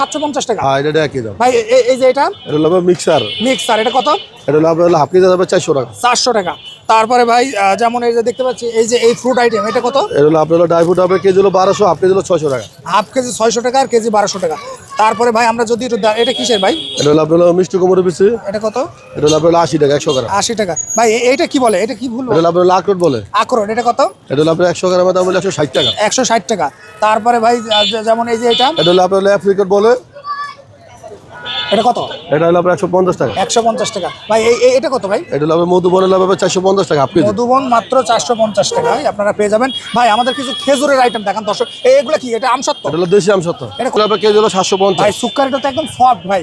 সাতশো পঞ্চাশ টাকা। হ্যাঁ এটা একই দাম। ভাই এই যে এটা? এটা হলো মিক্সার মিক্সার এটা কত? এটা হলো হাফ কেজি যাবে টাকা। চারশো টাকা। তারপরে ভাই যেমন এই যে দেখতে পাচ্ছি এই যে এই ফ্রুট আইটেম এটা কত? এটা হলো আপনার ড্রাই ফ্রুট আপনার কেজি হলো বারোশো হাফ কেজি হলো ছয়শো টাকা। হাফ কেজি ছয়শো টাকা আর কেজি বারোশো টাকা। তারপরে ভাই আমরা যদি এটা এটা কিসের ভাই? এটা হলো আপনার মিষ্টি কুমড়ো পিসি। এটা কত? এটা হলো আপনার আশি টাকা একশো গ্রাম। আশি টাকা। ভাই এটা এইটা কি বলে? এটা কি ভুল এটা হলো আপনার লাখ বলে। আখরোট এটা কত? এটা হলো আপনার একশো গ্রাম দাম হলো একশো ষাট টাকা। একশো ষাট টাকা। তারপরে ভাই যেমন এই যে এটা। এটা হলো আপনার অ্যাপ্রিকট বলে। এটা কত? এটা হলো আপনার একশো পঞ্চাশ টাকা। একশো পঞ্চাশ টাকা। ভাই এই এটা কত ভাই? এটা হবে মধুবনের লাভ হবে চারশো পঞ্চাশ টাকা আপনি মধুবন মাত্র চারশো পঞ্চাশ টাকায় আপনারা পেয়ে যাবেন। ভাই আমাদের কিছু খেজুরের আইটেম দেখান দর্শক। এগুলো কি? এটা আমসত্ব এটা হলো দেশি আম সত্য এটা আপনার কেজি হলো সাতশো ভাই সুক্কার এটা তো একদম সফট ভাই।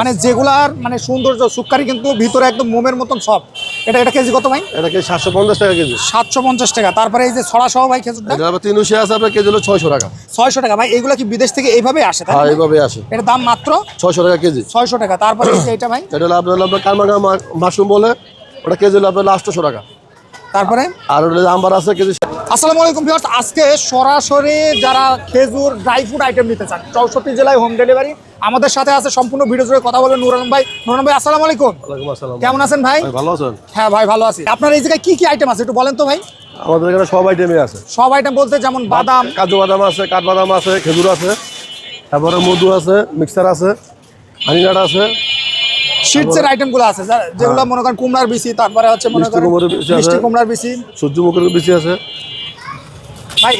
মানে যেগুলার মানে সৌন্দর্য সুক্কারি কিন্তু ভিতরে একদম মোমের মতন সব। এটা এটা কেজি কত ভাই? এটা কেজি সাতশো পঞ্চাশ টাকা কেজি। সাতশো পঞ্চাশ টাকা। তারপরে এই যে ছড়া সহ ভাই খেজুরটা? এটা আপনার তিন উশে আছে আপনার কেজি হলো ছয়শো টাকা। ছয়শো টাকা। ভাই এগুলো কি বিদেশ থেকে এইভাবে আসে হ্যাঁ এইভাবে আসে। এটা দাম মাত্র ছয়শো টাকা কেজি। ছয়শো টাকা। তারপরে এটা ভাই? এটা হলো আপনার আপনার কারমাঙ্গা মাশরুম বলে ওটা কেজি হলো আপনার আটশোশো টাকা। তারপরে? আর ওটা আম্বার আছে কেজি আসসালামু আলাইকুম ভিউয়ার্স আজকে সরাসরি যারা খেজুর ড্রাই ফ্রুট আইটেম নিতে চান চৌষট্টি জেলায় হোম ডেলিভারি আমাদের সাথে আছে সম্পূর্ণ ভিডিও জুড়ে কথা বলে নুর আলম ভাই। নুর আলম ভাই আসসালামু আলাইকুম। কেমন আছেন ভাই? ভালো আছেন? হ্যাঁ ভাই ভালো আছি। আপনার এই জায়গায় কি কি আইটেম আছে একটু বলেন তো ভাই। আমাদের এখানে সব আইটেমই আছে। সব আইটেম বলতে যেমন বাদাম। কাজু বাদাম আছে কাঠবাদাম আছে খেজুর আছে তারপরে মধু আছে মিক্সার আছে হানিনাট আছে সিডসের আইটেমগুলো আছে যেগুলো মনে করেন কুমড়ার বিচি তারপরে হচ্ছে মনে করেন বিচি। মিষ্টি কুমড়ার বিচি সূর্যমুখীর বেশি আছে ভাই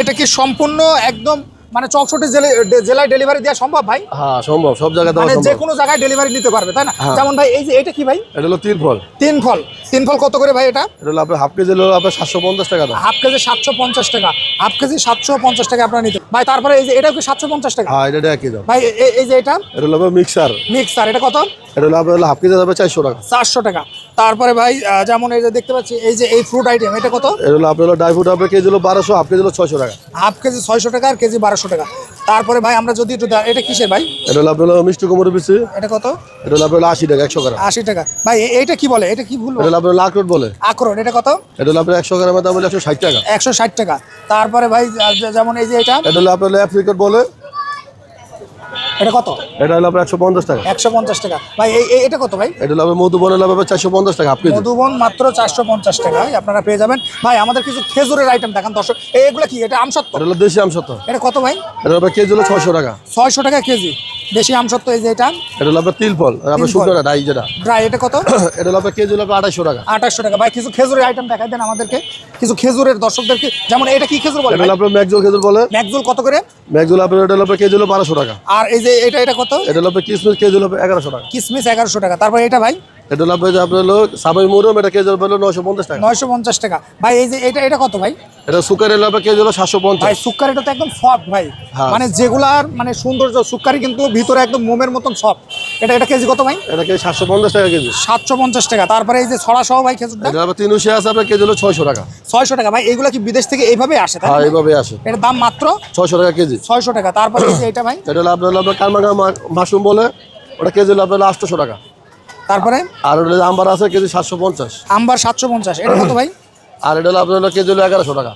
এটা কি সম্পূর্ণ একদম মানে চৌষট্টি জেলায় জেলায় ডেলিভারি দেওয়া সম্ভব ভাই? হ্যাঁ সম্ভব সব জায়গায় দেওয়া মানে যে কোনো জায়গায় ডেলিভারি নিতে পারবে তাই না? হ্যাঁ। যেমন ভাই এই যে এটা কি ভাই? এটা হলো তিন ফল। তিন ফল। তিন ফল কত করে ভাই এটা? এটা হলো আপনার হাফ কেজি হলো আপনার সাতশো পঞ্চাশ টাকা দাম। হাফ কেজি সাতশো পঞ্চাশ টাকা। হাফ কেজি সাতশো পঞ্চাশ টাকা আপনারা নিতে ভাই তারপরে এই যে এটা কি সাতশো পঞ্চাশ টাকা? হ্যাঁ এটা একই দাম। ভাই এই যে এটা? এটা হলো মিক্সার মিক্সার এটা কত? এটা হলো আপনার হাফ কেজি যাবে চারশো টাকা। চারশো টাকা। তারপরে ভাই যেমন এই যে দেখতে পাচ্ছি এই যে এই ফ্রুট আইটেম এটা কত? এটা হলো আপনার ড্রাই ফ্রুট আপনার কেজি হলো বারোশো হাফ কেজি হলো ছয়শো টাকা। হাফ কেজি ছয়শো টাকা আর কেজি বারোশো টাকা। তারপরে ভাই আমরা যদি একটু এটা কিসের ভাই? এটা হলো আপনার মিষ্টি কুমড়ো পিসি। এটা কত? এটা হলো আপনার আশি টাকা একশো গ্রাম। আশি টাকা। ভাই এইটা কি বলে? এটা কি ভুল এটা হলো আপনার বলে। আখরোট এটা কত? এটা হলো আপনার একশো গ্রামের দাম হলো একশো ষাট টাকা। একশো ষাট টাকা। তারপরে ভাই যেমন এই যে এটা? এটা হলো আপনার অ্যাপ্রিকট বলে। এটা কত? এটা হলো আপনার একশো পঞ্চাশ টাকা। একশো পঞ্চাশ টাকা। ভাই এই এটা কত ভাই? এটা হলো আপনার চারশো পঞ্চাশ টাকা আপনি মধুবন মাত্র চারশো পঞ্চাশ টাকায় আপনারা পেয়ে যাবেন। ভাই আমাদের কিছু খেজুরের আইটেম দেখান দর্শক। এগুলো কি? এটা আমসত্ত্ব? এটা হলো দেশি আমসত্ত্ব। এটা কত ভাই? এটা হবে কেজি হলো ছয়শো টাকা। ছয়শো টাকা কেজি। দেশি আম সত্য এই যে এটা এটা হলো আপনার তিল ফল আর আপনার ফল। শুকনোটা যেটা। ড্রাই এটা কত? এটা হলো আপনার কেজি হলো আঠাশশো টাকা। আঠাশশো টাকা। ভাই কিছু খেজুরের আইটেম দেখাই দেন আমাদেরকে। কিছু খেজুরের দর্শকদেরকে যেমন এটা কি খেজুর বলে? এটা আপনার ম্যাকজোল খেজুর বলে। ম্যাকজুল কত করে? ম্যাকজুল আপনার এটা হলো আপনার কেজি হলো বারোশো টাকা। আর এই যে এটা এটা কত? এটা হলো আপনার কিসমিস কেজি হলো এগারোশো টাকা। কিসমিস এগারোশো টাকা। তারপর এটা ভাই? এটা হলো আপনার আপনার হলো সাবাই মুরম এটা কেজি হলো নশো পঞ্চাশ টাকা। নয়শো পঞ্চাশ টাকা। ভাই এই যে এটা এটা কত ভাই? এটা সুকার কেজি হলো সাতশো ভাই এটা তো একদম সফট ভাই। হ্যাঁ। মানে যেগুলার মানে সৌন্দর্য কিন্তু ভিতরে একদম মোমের মতন সফট। এটা এটা কেজি কত ভাই? এটা কেজি সাতশো পঞ্চাশ টাকা কেজি। সাতশো পঞ্চাশ টাকা। তারপরে এই যে ছড়া সহ ভাই এটা আছে আপনার কেজি হলো ছয়শো টাকা। ছয়শো টাকা। ভাই এগুলো কি বিদেশ থেকে এইভাবে আসে হ্যাঁ এইভাবে আসে। এটার দাম মাত্র ছয়শো টাকা কেজি। ছয়শো টাকা। তারপরে এটা ভাই? এটা হলো আপনার কারমাঙ্গা মাশরুম বলে ওটা কেজি হলো আপনার আটশোশো টাকা। তারপরে? আর ওটা আম্বার আছে কেজি সাতশো পঞ্চাশ। আম্বার সাতশো পঞ্চাশ। এটা কত ভাই? আর এটা হলো আপনার কেজি হলো এগারোশো টাকা।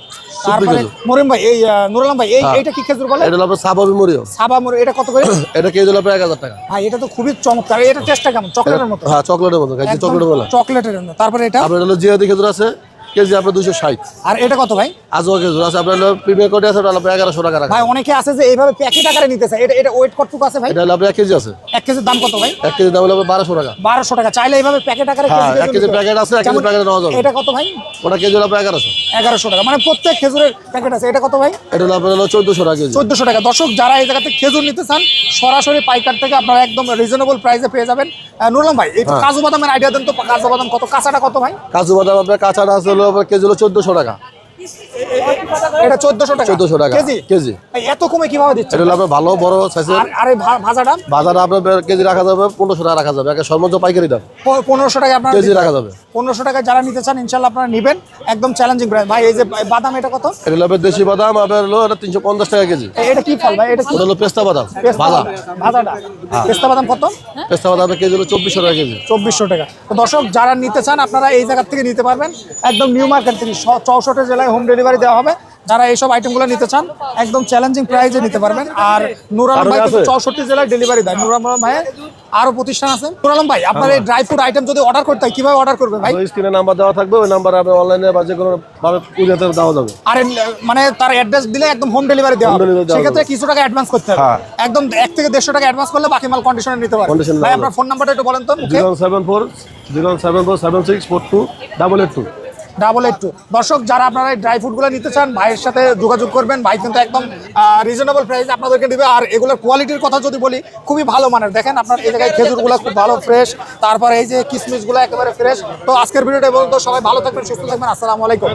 তারপরে মরিম ভাই এই নুরালাম ভাই এই এটা এইটা কি খেজুর বলে? এটা হলো সাবাবি মরিও সাবা মরি এটা কত করে? এটা কেজি হলো এক হাজার টাকা। ভাই এটা তো খুবই চমৎকার। এটা টেস্টটা কেমন? চকলেটের মতো? হ্যাঁ চকলেটের মতো চকলেটের বলে চকলেটের মতো তারপরে এটা? আপনার হলো জিয়াদি খেজুর আছে। কেজি আপনার দুশো ষাট। আর এটা কত ভাই? আজও খেজুর আছে আপনার প্রিমিয়ার কোটে আছে আপনার এগারোশো টাকা ভাই অনেকে আছে যে এইভাবে প্যাকেট আকারে নিতে চায়। এটা এটা ওয়েট কতটুকু আছে ভাই? এটা আপনার এক কেজি আছে। এক কেজির দাম কত ভাই? এক কেজি দাম হলো বারোশো টাকা। বারোশো টাকা। চাইলে এইভাবে প্যাকেট আকারে হ্যাঁ, এক কেজি প্যাকেট আছে, এক কেজি প্যাকেটে নেওয়া যাবে। এটা কত ভাই? ওটা কেজি হলো আপনার এগারোশো। এগারোশো টাকা। মানে প্রত্যেক খেজুরের প্যাকেট আছে। এটা কত ভাই? এটা হলো আপনার হলো চোদ্দোশো টাকা কেজি। চোদ্দশো টাকা। দর্শক যারা এই জায়গাতে খেজুর নিতে চান সরাসরি পাইকার থেকে আপনারা একদম রিজনেবল প্রাইসে পেয়ে যাবেন। নুরলাম ভাই এই হ্যাঁ। কাজু বাদামের আইডিয়া দেন তো। কাজু বাদাম কত? কাঁচাটা কত ভাই? কাজু বাদাম আপনার কাঁচাটা আছে আপনার কেজি হলো চোদ্দোশো টাকা। এটা চোদ্দশো টাকা। চোদ্দোশো টাকা। কেজি? কেজি। এত কমে কীভাবে দিচ্ছে এটা ভালো বড় সাইজের আর আর এই ভা- ভাজাটা? বাজারে আপনার কেজি রাখা যাবে পনেরোশো টাকা রাখা যাবে। একে সর্বোচ্চ পাইকারি দাম। প- পনেরোশো টাকা আপনার কেজি রাখা যাবে। পনেরোশো টাকা যারা নিতে চান ইনশাল্লাহ আপনারা নেবেন। একদম চ্যালেঞ্জিং প্রাইস ভাই এই যে বাদাম এটা কত? এটা দেশি বাদাম আপনার হলো এটা তিনশো পঞ্চাশ টাকা কেজি। এটা কি ফল ভাই? এটা কি হলো পেস্তা বাদাম ভাজা। ভাজাটা? হ্যাঁ। পেস্তা বাদাম কত? পেস্তা বাদাম কেজি হলো চব্বিশশো টাকা কেজি। চব্বিশশো টাকা। তো দর্শক যারা নিতে চান আপনারা এই জায়গা থেকে নিতে পারবেন। একদম নিউ মার্কেট থেকে চৌষট্টি জেলায় হোম ডেলিভারি দেওয়া হবে। যারা এইসব আইটেমগুলো নিতে চান একদম চ্যালেঞ্জিং প্রাইসে নিতে পারবেন। আর নুর আলম ভাই চৌষট্টি জেলায় ডেলিভারি দেয়। নুর আলম ভাই আরও প্রতিষ্ঠান আছে? নুর আলম ভাই আপনার এই ড্রাই ফ্রুট আইটেম যদি অর্ডার করতে হয় কীভাবে অর্ডার করবে ভাই? স্ক্রিনে নাম্বার দেওয়া থাকবে ওই নাম্বার আপনি অনলাইনে বা যে কোনো ভাবে কুরিয়াতে দেওয়া যাবে। আর মানে তার অ্যাড্রেস দিলে একদম হোম ডেলিভারি দেওয়া হবে। সেক্ষেত্রে কিছু টাকা অ্যাডভান্স করতে হবে। হ্যাঁ। একদম এক থেকে দেড়শো টাকা অ্যাডভান্স করলে বাকি মাল কন্ডিশনে নিতে পারবে ভাই আপনার ফোন নাম্বারটা একটু বলেন তো zero seven four zero seven four seven six four two double eight two double eight two দর্শক, যারা আপনারা এই ড্রাই ফ্রুটগুলো নিতে চান, ভাইয়ের সাথে যোগাযোগ করবেন। ভাই কিন্তু একদম রিজনেবল প্রাইস আপনাদেরকে দেবে। আর এগুলোর কোয়ালিটির কথা যদি বলি, খুবই ভালো মানের। দেখেন আপনার এই জায়গায় খেজুরগুলো খুব ভালো ফ্রেশ তারপরে এই যে কিসমিসগুলো একেবারে ফ্রেশ তো আজকের ভিডিওটা বলতো সবাই ভালো থাকবেন, সুস্থ থাকবেন। আসসালামু আলাইকুম।